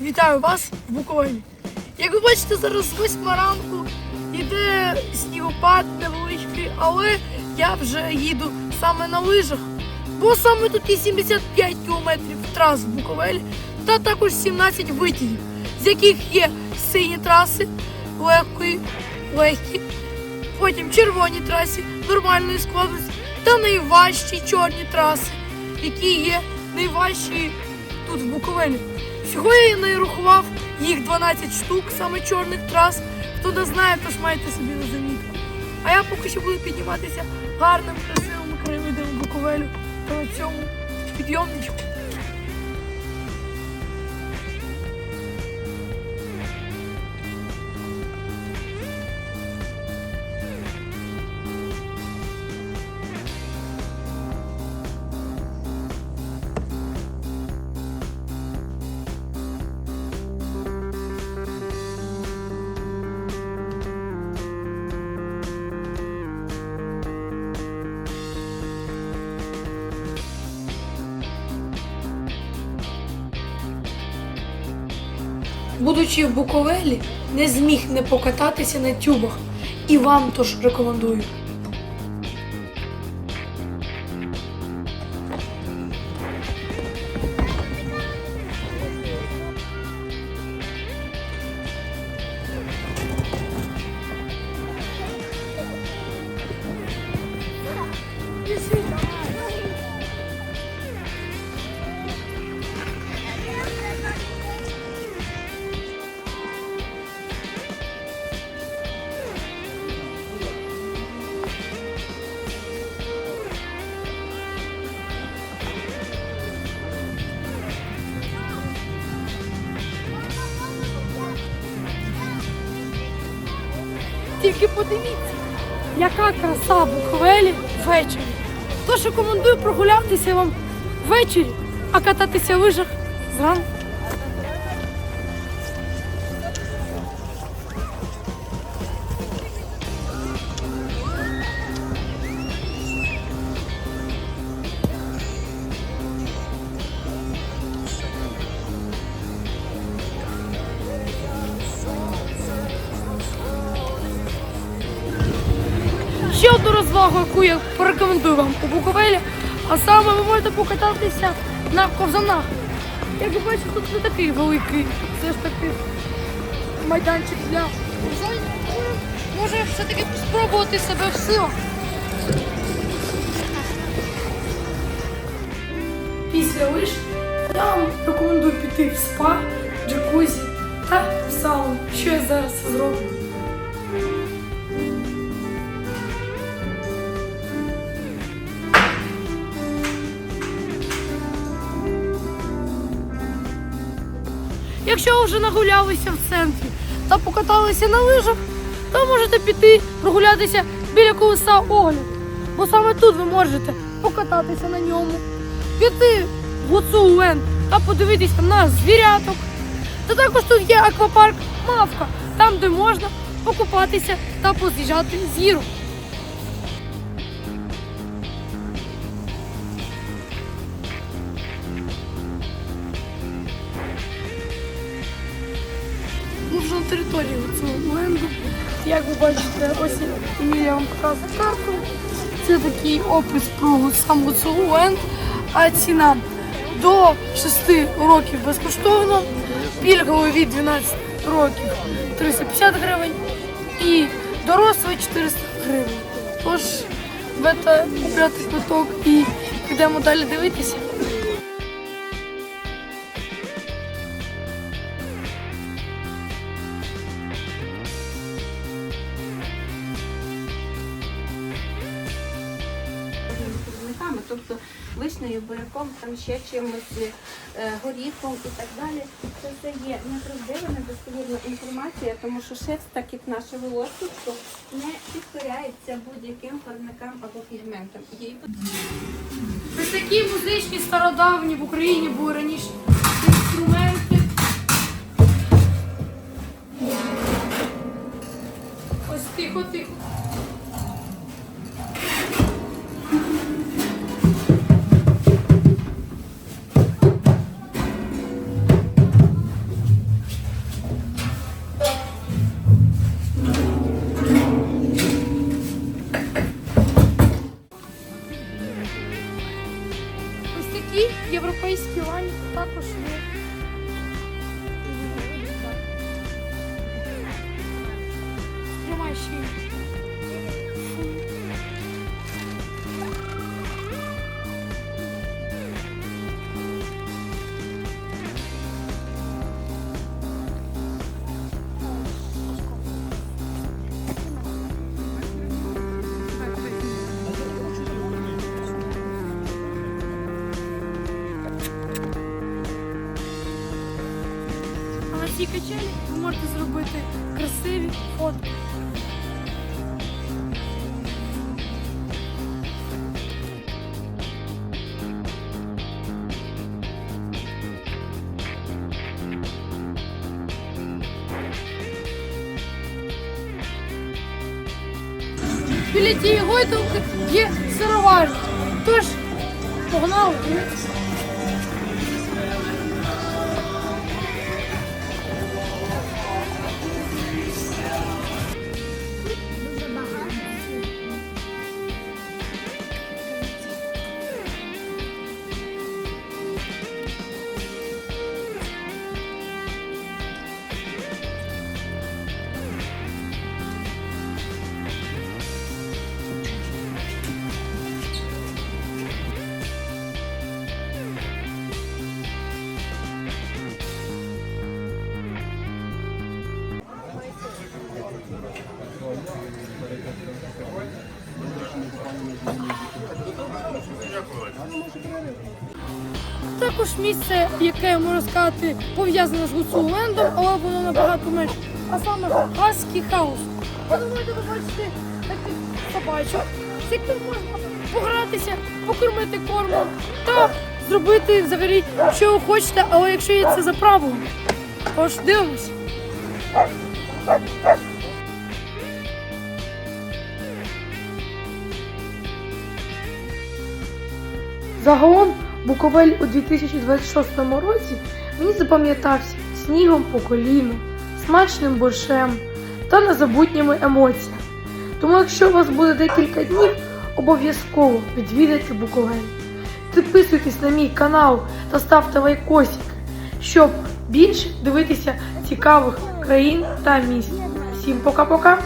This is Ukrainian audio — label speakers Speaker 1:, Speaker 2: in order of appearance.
Speaker 1: Вітаю вас в Буковелі. Як ви бачите, зараз восьма ранку йде снігопад невеличкий, але я вже їду саме на лижах. Бо саме тут є 75 кілометрів трас в Буковелі та також 17 витягів, з яких є сині траси, легкої, легкі, потім червоні траси нормальної складності та найважчі чорні траси, які є найважчі тут в Буковелі. Всього я нарахував їх 12 штук, саме чорних трас. Хто не знає, то ж маєте собі на замітку. А я поки що буду підніматися гарним, красивим краєвидом Буковелю на цьому підйомничку. Будучи в Буковелі, не зміг не покататися на тюбах. І вам тож рекомендую. Тільки подивіться, яка краса в Буковелі ввечері. Тож рекомендую прогулятися вам ввечері, а кататися в лижах зранку. Розвагу, яку я порекомендую вам у Буковелі, а саме ви можете покататися на ковзанах. Як ви бачите, тут не такий великий, все ж таки майданчик для ковзань. Може все-таки спробувати себе в силах. Після лиш я вам рекомендую піти в спа, джакузі та в сауну, що я зараз зроблю. Якщо ви вже нагулялися в центрі та покаталися на лижах, то можете піти прогулятися біля колеса огляду. Бо саме тут ви можете покататися на ньому, піти в Гуцулен та подивитися на звіряток. Та також тут є аквапарк Мавка, там де можна покупатися та поз'їжджати з гірок. Вже на території цього ленду. Як ви бачите, ось Емілія вам показує карту. Це такий опис про сам Гуцулу ленд. А ціна до 6 років безкоштовно, пільговий від 12 років 350 гривень і дорослий 400 гривень. Тож будете купляти квиток і підемо далі дивитися.
Speaker 2: Вишнею, буряком, там ще чимось, е, горіхом і так далі. Це все є неправдива, недостовірна інформація, тому що шерсть, так як наше волосечко, не підкоряється будь-яким фарбникам або пігментам. Їй
Speaker 1: Ось такі музичні стародавні в Україні були раніше інструменти. Ось тихо, тихо. такі європейські лані також є. Цій качелі ви можете зробити красиві фотки. Біля тієї гойдалки є сировар. Тож, погнали. Також місце, яке можна сказати, пов'язане з Гуцулендом, але воно набагато менше. А саме Хаски Хаус. Ви ви бачите таких собачок, з яким можна погратися, покормити кормом та зробити взагалі, що ви хочете, але якщо є це за правилом. Тож дивимось. Загалом Буковель у 2026 році мені запам'ятався снігом по коліну, смачним борщем та незабутніми емоціями. Тому, якщо у вас буде декілька днів, обов'язково відвідайте Буковель. Підписуйтесь на мій канал та ставте лайкосик, щоб більше дивитися цікавих країн та місць. Всім пока-пока!